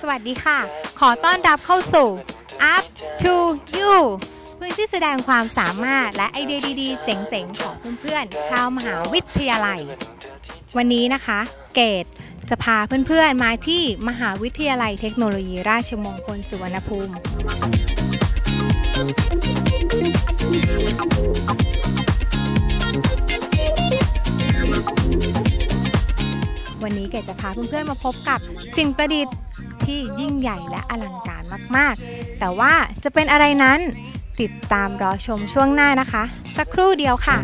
สวัสดีค่ะ ขอต้อนรับเข้าสู่ Up to You พื้นที่แสดงความสามารถและไอเดียดีๆ เจ๋งๆ ของเพื่อนๆ ชาวมหาวิทยาลัย วันนี้นะคะ เกดจะพาเพื่อนๆ มาที่มหาวิทยาลัยเทคโนโลยีราชมงคลสุวรรณภูมิ วันนี้เกดจะพาเพื่อนๆ มาพบกับสิ่งประดิษฐ์ ที่ยิ่งใหญ่และอลังการมากๆ แต่ว่าจะเป็นอะไรนั้นติดตามรอชมช่วงหน้านะคะ สักครู่เดียวค่ะ